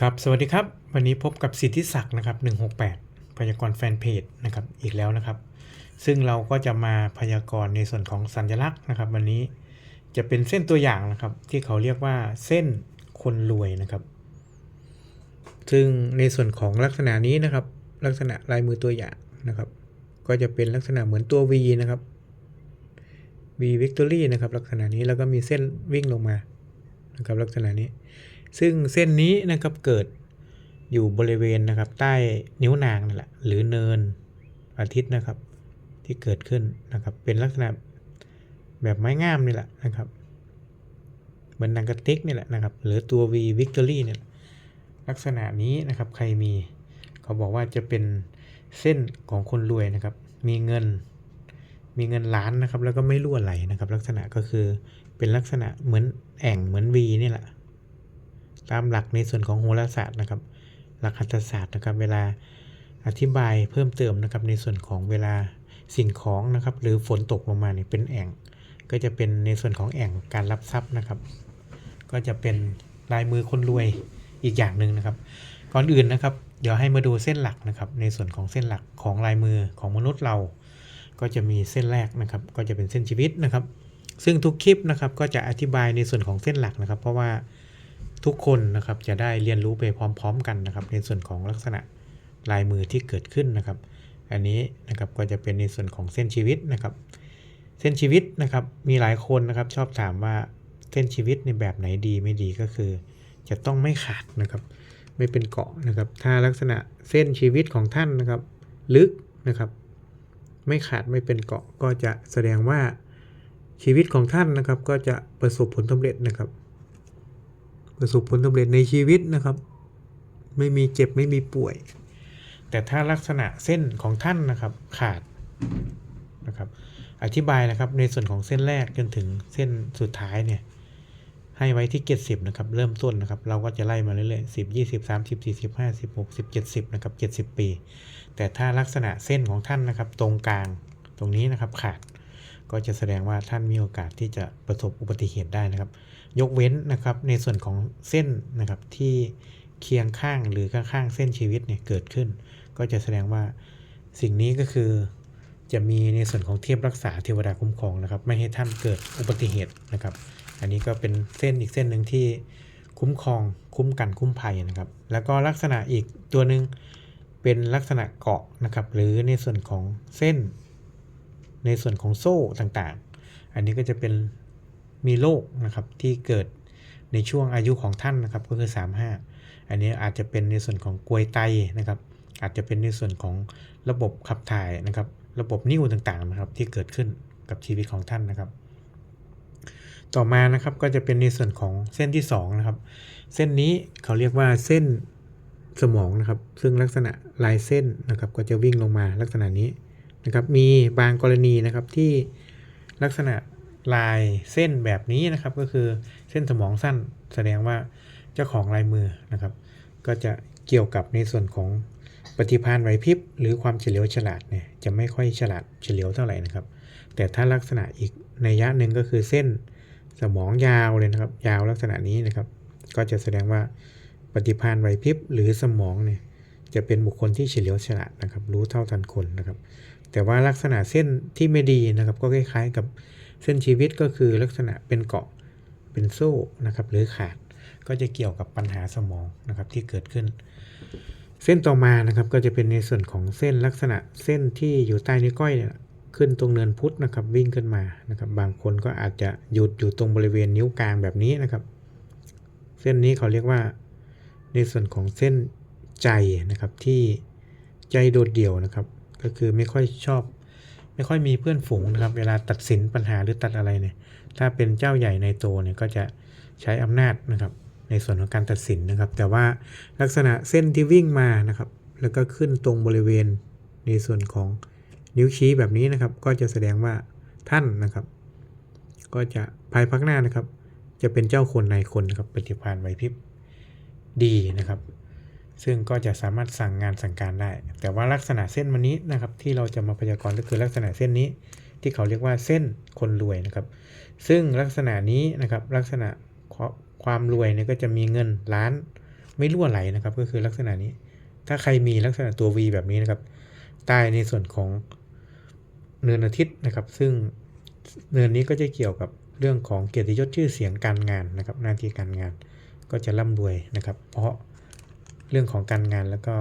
ครับสวัสดีครับ วันนี้พบกับสิทธิศักดิ์นะครับ 168 พยากรณ์แฟนเพจนะครับอีกแล้วนะครับ ซึ่งเราก็จะมาพยากรณ์ในส่วนของสัญลักษณ์นะครับ วันนี้จะเป็นเส้นตัวอย่างนะครับ ที่เขาเรียกว่าเส้นคนรวยนะครับ ซึ่งในส่วนของลักษณะนี้นะครับ ลักษณะลายมือตัวอย่างนะครับ ก็จะเป็นลักษณะเหมือนตัว V นะครับ V Victory นะครับ ลักษณะนี้แล้วก็มีเส้นวิ่งลงมานะครับ ลักษณะนี้ ซึ่งเส้นนี้นะครับเกิดอยู่บริเวณนะครับใต้นิ้วนางนี่แหละหรือเนินอาทิตย์นะครับ ที่เกิดขึ้นนะครับเป็นลักษณะแบบไม้งามนี่แหละนะครับ เหมือนนังกระติกนี่แหละนะครับ หรือตัว V Victory เนี่ยแหละลักษณะนี้นะครับใครมีเขาบอกว่าจะเป็นเส้นของคนรวยนะครับ มีเงิน มีเงินล้านนะครับ แล้วก็ไม่รั่วไหลนะครับ ลักษณะก็คือเป็นลักษณะเหมือนแอ่งเหมือน V นี่แหละ ตามหลักในส่วนของโหราศาสตร์นะครับ หลักหัตถศาสตร์นะครับ เวลาอธิบายเพิ่มเติมนะครับ ในส่วนของเวลาสิ่งของนะครับ หรือฝนตกลงมาเนี่ยเป็นแอ่ง ก็จะเป็นในส่วนของแอ่งการรับทรัพย์นะครับ ก็จะเป็นลายมือคนรวยอีกอย่างหนึ่งนะครับ ก่อนอื่นนะครับ เดี๋ยวให้มาดูเส้นหลักนะครับ ในส่วนของเส้นหลักของลายมือของมนุษย์เรา ก็จะมีเส้นแรกนะครับ ก็จะเป็นเส้นชีวิตนะครับ ซึ่งทุกคลิปนะครับก็จะอธิบายในส่วนของเส้นหลักนะครับ เพราะว่า ทุกคนนะครับจะได้เรียนรู้ไปพร้อม ๆ กันนะครับ ในส่วนของลักษณะลายมือที่เกิดขึ้นนะครับ อันนี้นะครับก็จะเป็นในส่วนของเส้นชีวิตนะครับ เส้นชีวิตนะครับมีหลายคนนะครับชอบถามว่าเส้นชีวิตในแบบไหนดีไม่ดีก็คือ จะต้องไม่ขาดนะครับ ไม่เป็นเกาะนะครับ ถ้าลักษณะเส้นชีวิตของท่านนะครับ ลึกนะครับ ไม่ขาดไม่เป็นเกาะก็จะแสดงว่าชีวิตของท่านนะครับ ก็จะประสบผลสำเร็จนะครับ ประสบผลสำเร็จในชีวิตนะครับ ไม่มีเจ็บไม่มีป่วย แต่ถ้าลักษณะเส้นของท่านนะครับขาดนะครับ อธิบายนะครับในส่วนของเส้นแรกจนถึงเส้นสุดท้ายเนี่ยให้ไว้ที่ 70 นะครับ เริ่มต้นนะครับ เราก็จะไล่มาเรื่อยๆ 10 20 30 40 50 60 70 นะครับ 70 ปี แต่ถ้าลักษณะเส้นของท่านนะครับ ตรงกลางตรงนี้นะครับขาด ก็จะแสดงว่าท่านมีโอกาสที่จะประสบอุบัติเหตุได้นะครับ ยกเว้นนะครับในส่วนของเส้นนะครับที่เคียงข้างหรือข้างๆเส้นชีวิตเนี่ยเกิดขึ้น ก็จะแสดงว่าสิ่งนี้ก็คือจะมีในส่วนของเทียบรักษาเทวดาคุ้มครองนะครับ ไม่ให้ท่านเกิดอุบัติเหตุนะครับ อันนี้ก็เป็นเส้นอีกเส้นหนึ่งที่คุ้มครองคุ้มกันคุ้มภัยนะครับ แล้วก็ลักษณะอีกตัวหนึ่งเป็นลักษณะเกาะนะครับ หรือในส่วนของเส้น ในส่วนของโซ่ต่างๆ อันนี้ก็จะเป็นมีโรคนะครับที่เกิดในช่วงอายุของท่านนะครับก็คือ 35 อันนี้อาจจะเป็นในส่วนของกลวยไตนะครับ อาจจะเป็นในส่วนของระบบขับถ่ายนะครับ ระบบนิ้วต่างๆนะครับที่เกิดขึ้นกับชีวิตของท่านนะครับ ต่อมานะครับก็จะเป็นในส่วนของเส้นที่2นะครับ เส้นนี้เขาเรียกว่าเส้นสมองนะครับ ซึ่งลักษณะลายเส้นนะครับ ก็จะวิ่งลงมาลักษณะนี้ นะครับมีบางกรณีนะครับที่ลักษณะลายเส้นแบบนี้นะครับก็คือเส้นสมองสั้นแสดงว่าเจ้าของลายมือนะครับ ก็จะเกี่ยวกับในส่วนของปฏิภาณไหวพริบหรือความเฉลียวฉลาดเนี่ยจะไม่ค่อยฉลาดเฉลียวเท่าไหร่นะครับ แต่ถ้าลักษณะอีกในยะหนึ่งก็คือเส้นสมองยาวเลยนะครับ ยาวลักษณะนี้นะครับ ก็จะแสดงว่าปฏิภาณไหวพริบหรือสมองเนี่ยจะเป็นบุคคลที่เฉลียวฉลาดนะครับ รู้เท่าทันคนนะครับ แต่ว่าลักษณะเส้นที่ไม่ดีนะครับ ก็คล้ายๆกับเส้นชีวิตก็คือลักษณะเป็นเกาะเป็นโซ่นะครับ หรือขาดก็จะเกี่ยวกับปัญหาสมองนะครับที่เกิดขึ้น เส้นต่อมานะครับก็จะเป็นในส่วนของเส้นลักษณะเส้นที่อยู่ใต้นิ้วก้อยเนี่ยขึ้นตรงเนินพุทธนะครับ วิ่งขึ้นมานะครับ บางคนก็อาจจะหยุดอยู่ตรงบริเวณนิ้วกลางแบบนี้นะครับ เส้นนี้เขาเรียกว่า ในส่วนของเส้นใจนะครับที่ใจโดดเดี่ยวนะครับ ก็คือไม่ค่อยชอบ ไม่ค่อยมีเพื่อนฝูงนะครับ เวลาตัดสินปัญหาหรือตัดอะไรเนี่ย ถ้าเป็นเจ้าใหญ่ในโตเนี่ยก็จะใช้อำนาจนะครับ ในส่วนของการตัดสินนะครับ แต่ว่าลักษณะเส้นที่วิ่งมานะครับ แล้วก็ขึ้นตรงบริเวณในส่วนของนิ้วชี้แบบนี้นะครับ ก็จะแสดงว่าท่านนะครับ ก็จะภายภาคหน้านะครับ จะเป็นเจ้าคนในคนนะครับปฏิภาณไหวพริบดีนะครับ ซึ่งก็จะสามารถสั่งงานสั่งการได้ แต่ว่าลักษณะเส้นวันนี้นะครับที่เราจะมาพยากรณ์ก็คือลักษณะเส้นนี้ ที่เขาเรียกว่าเส้นคนรวยนะครับ ซึ่งลักษณะนี้นะครับลักษณะความรวยเนี่ยก็จะมีเงินล้านไม่รั่วไหลนะครับก็คือลักษณะนี้ ถ้าใครมีลักษณะตัว V แบบนี้นะครับใต้ในส่วนของเนินอาทิตย์นะครับ ซึ่งเนินนี้ก็จะเกี่ยวกับเรื่องของเกียรติยศชื่อเสียงการงานนะครับหน้าที่การงานก็จะร่ำรวยนะครับ เพราะ เรื่องของการงานแล้วก็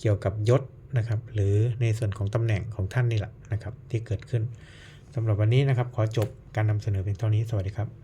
เกี่ยวกับยศนะครับ หรือในส่วนของตำแหน่งของท่านนี่แหละนะครับ ที่เกิดขึ้นสำหรับวันนี้นะครับ ขอจบการนำเสนอเพียงเท่านี้สวัสดีครับ